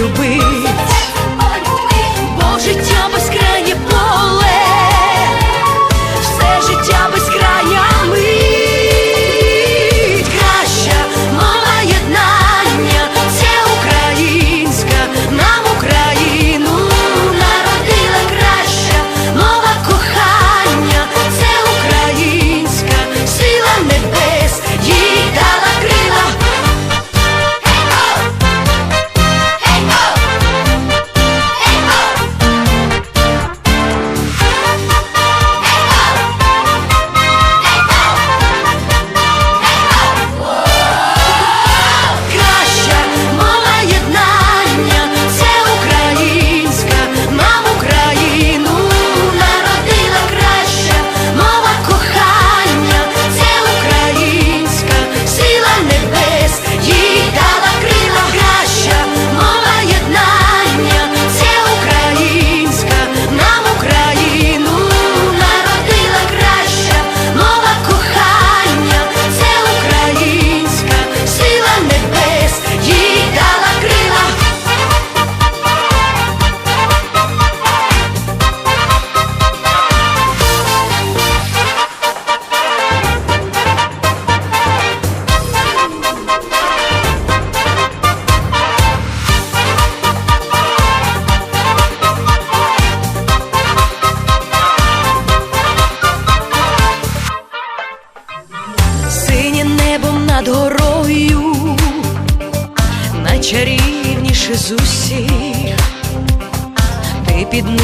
люби.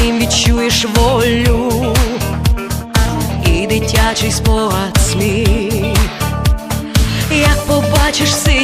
ним відчуєш волю і дитячий спогад слів, як побачиш си.